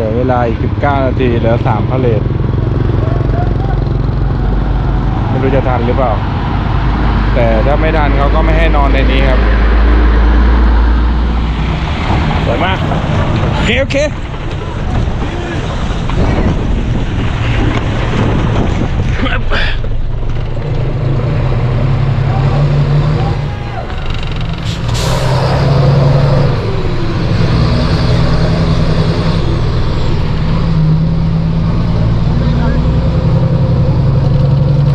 ลือเวลาอีก 19 นาทีเหลือ3พาเลทไม่รู้จะทันหรือเปล่า แต่ถ้าไม่ทันเขาก็ไม่ให้นอนในนี้ครับสวยมาก โอเค โอเค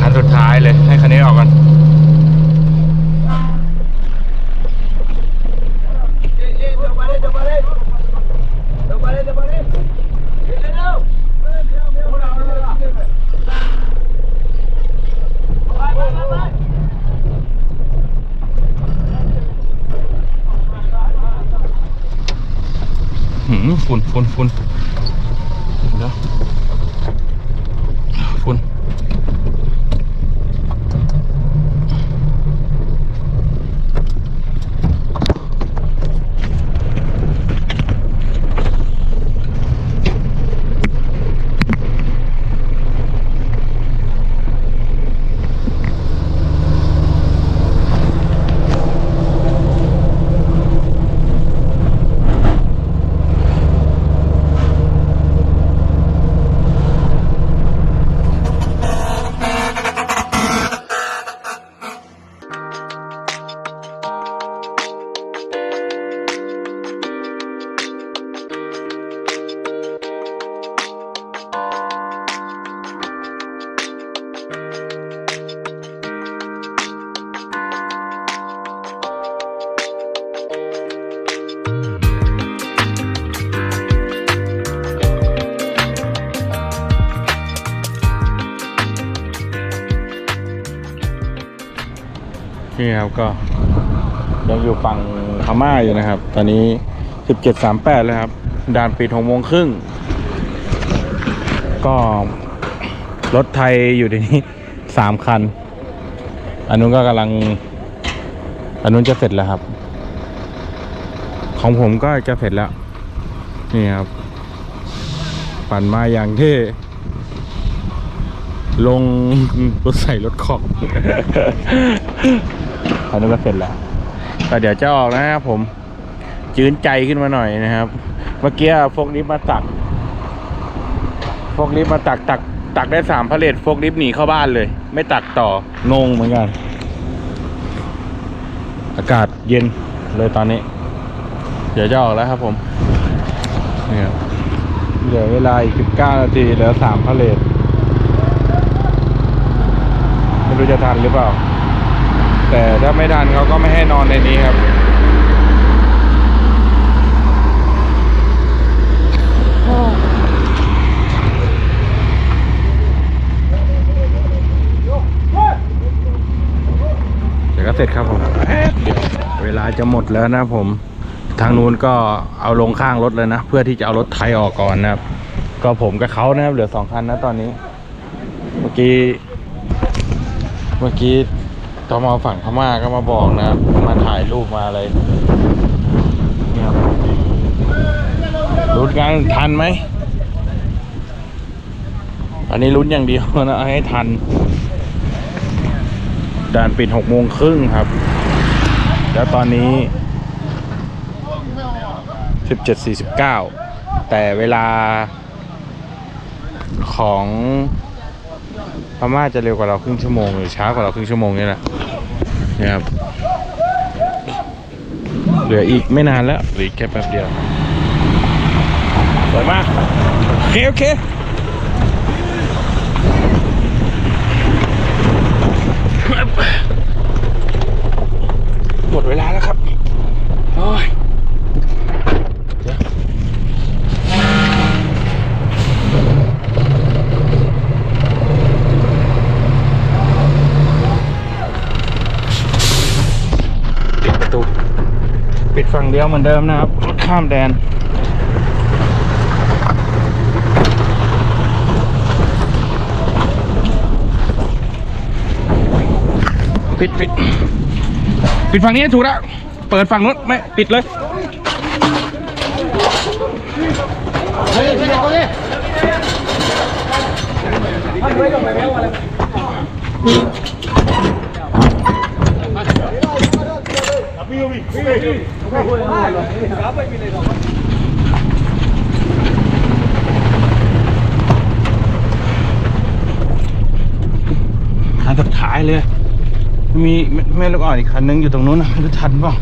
คันสุดท้ายเลย ให้ คันนี้ออกกันหืมฝุ่นฝุ่นฝุ่น ครับก็ยังอยู่ฝั่งพม่าอยู่นะครับ ตอนนี้สิบเจ็ดสามแปดแล้วครับ ด่านปิดหกโมงครึ่ง ก็รถไทยอยู่ในนี้สามคัน อันนู้นก็กำลัง อันนู้นจะเสร็จแล้วครับ ของผมก็จะเสร็จแล้ว นี่ครับ ปั่นมาอย่างที่ลงรถใส่รถขอ งอันนี้ก็เสร็จแล้วแต่เดี๋ยวจะออกนะครับผมจืนใจขึ้นมาหน่อยนะครับ เมื่อกี้โฟกลิฟมาตักโฟกลิฟมาตักตัก ตักได้สามพาเลทโฟกลิฟหนีเข้าบ้านเลย ไม่ตักต่องงเหมือนกัน อากาศเย็นเลยตอนนี้ เดี๋ยวจะออกแล้วครับผมนี่ครับเหลือเวลาอีก19นาทีเหลือสามพาเลทไม่รู้จะทันหรือเปล่า แต่ถ้าไม่ทันเขาก็ไม่ให้นอนในนี้ครับ เดี๋ยวก็เสร็จครับผมเวเวลาจะหมดแล้วนะผม ทางนู้นก็เอาลงข้างรถเลยนะ เพื่อที่จะเอารถไทยออกก่อนนะครับ ก็ผมกับเขานะครับ เหลือสองคันนะตอนนี้ เมื่อกี้ เมื่อกี้ ตอมาฝั่งพม่าก็มาบอกนะครับ มาถ่ายรูปมาอะไรเนี่ยครับลุ้นกันทันไหม อันนี้ลุ้นอย่างเดียวนะให้ทัน ด่านปิดหกโมงครึ่งครับ แล้วตอนนี้สิบเจ็ดสี่สิบเก้าแต่เวลาของ ม่าจะเร็วกว่าเราครึ่งชั่วโมงหรือช้ากว่าเราครึ่งชั่วโมงนี่แหละนี่ครับเหลืออีกไม่นานแล้วหรือแค่แป๊บเดียวสวยมากโอเคโอเค เดียวเหมือนเดิมนะครับรถข้ามแดนปิดปิดปิดฝั่งนี้ถูกแล้วเปิดฝั่งนู้นไม่ปิดเลยไปเลยไปพี่ คันสุดท้ายเลย มีแม่ลูกอ่อนอีกคันนึงอยู่ตรงนู้นนะรู้ทันปล่า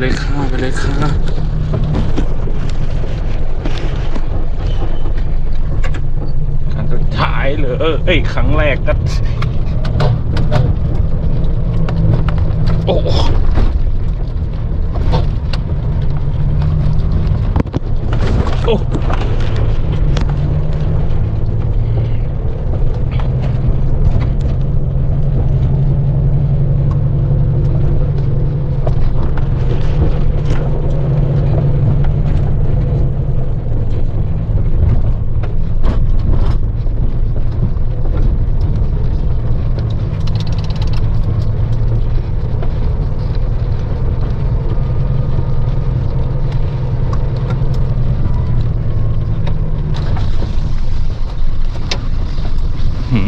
เลยค่ะไปเลยค่ะไปเลยค่ะครั้งสุดท้ายเลยเอ้ยครั้งแรกก็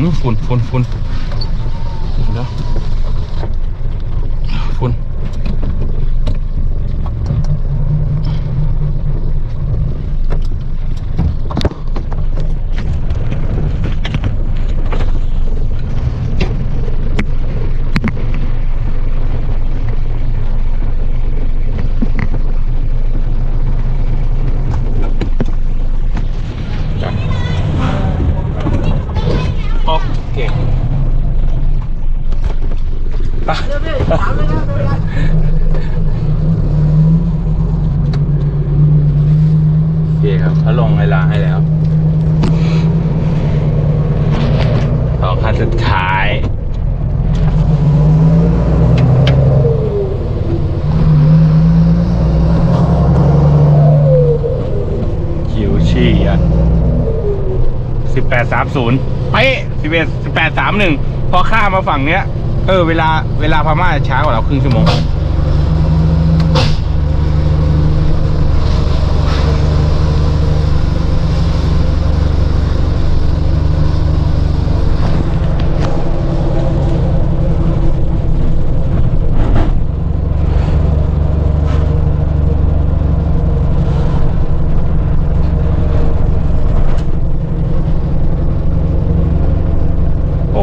หืมฝุ่นฝุ่นฝุ่นเดี๋ยวฝุ่นจับโอเค ปโอเคครับเขาลงเวลาให้แล้ว ต่อคันสุดท้ายคิวชี่อะสิบแปดสามศูนย์เป๊ะสิบเอ็ดสิบแปดสามหนึ่งพอข้ามมาฝั่งเนี้ย เออเวลาเวลาพม่าจะช้ากว่าเราครึ่งชั่วโมง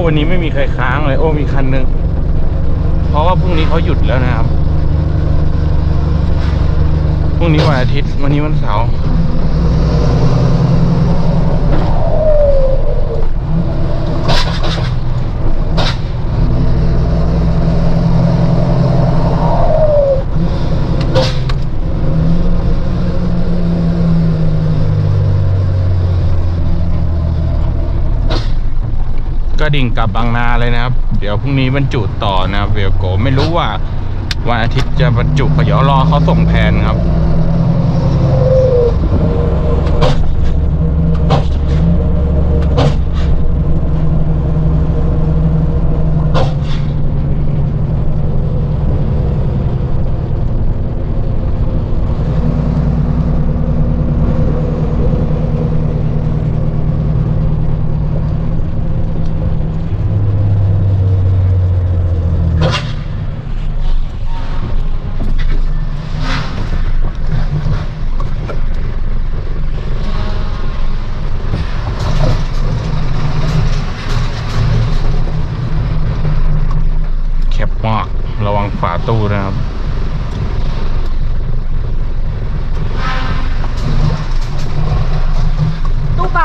วันนี้ไม่มีใครค้างเลย โอ้มีคันหนึ่งเพราะว่าพรุ่งนี้เขาหยุดแล้วนะครับพรุ่งนี้วันอาทิตย์ วันนี้วันเสาร์ ดิ่งกลับบางนาเลยนะครับ เดี๋ยวพรุ่งนี้บรรจุต่อนะครับเวลโกไม่รู้ว่าวันอาทิตย์จะบรรจุก็เดี๋ยอรอเขาส่งแทนครับ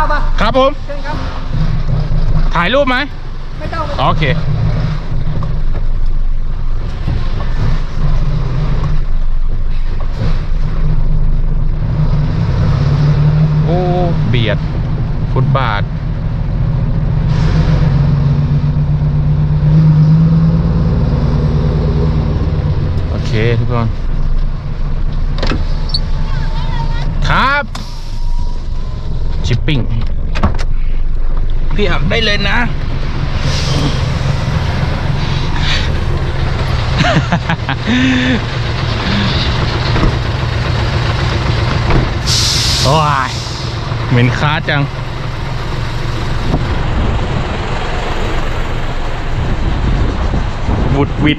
าวปะ ครับผม เชิญครับ ถ่าย รูปไหมไม่ต้องโอเคโอ้เบียด ฟุตบาท โอเค ทุกคน ครับ ชิปปิ้ง พี่อักได้เลยนะ โอ้ยเหม็นค้าจังบุดวิด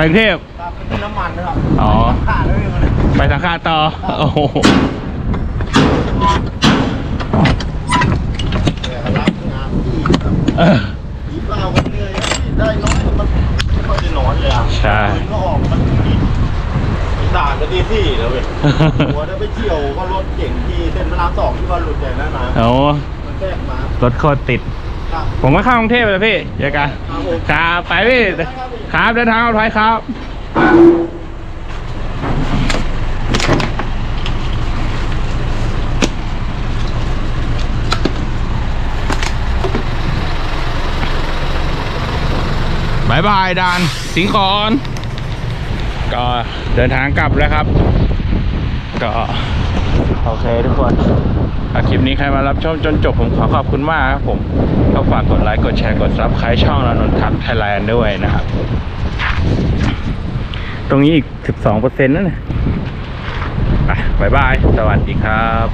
กรุงเทพกลับเป็นน้ำมันนะครับอ๋อขาดแล้วพี่มันเนี่ยไปสังขาต่อ โอ้โหแต่รับงานที่แบบเออผีเปล่ากันเหนื่อยอะพี่ได้น้อยมันไม่ค่อยจะนอนเลยอะใช่ปืนก็ออกมันดีด่านก็ดีที่แล้วเว้ยหัวได้ไปเที่ยวก็รถเก่งที่เส้นพระรามสองที่ว่าหลุดใหญ่นั่นนะโอ้มันแทรกมารถโคตรติดครับ ผมก็เข้ากรุงเทพเลยพี่เจอกันครับผมครับไปพี่ครับเดินทางปลอดภัยครับบายบายดานสิงห์ขอน ก็เดินทางกลับแล้วครับ ก็ โอเคทุกคนถ้าคลิปนี้ใครมารับชมจนจบผมขอขอบคุณมากครับผมก็ฝากกดไลค์กดแชร์กดซับใครช่องเรานนทักไทยแลนด์ด้วยนะครับ ตรงนี้อีก 12เปอร์เซ็นต์นั่นนะไปบายบาย สวัสดีครับ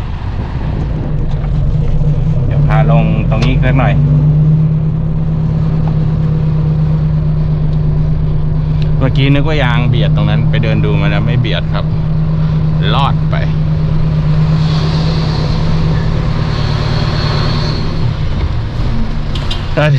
เดี๋ยวพาลงตรงนี้สักหน่อยเมื่อกี้นึกว่ายางเบียดตรงนั้นไปเดินดูมาแล้วไม่เบียดครับรอดไป สวัส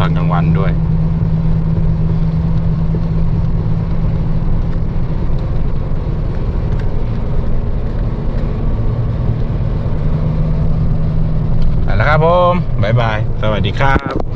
ตอนกลางวันด้วยเอาละครับผม บ๊ายบาย สวัสดีครับ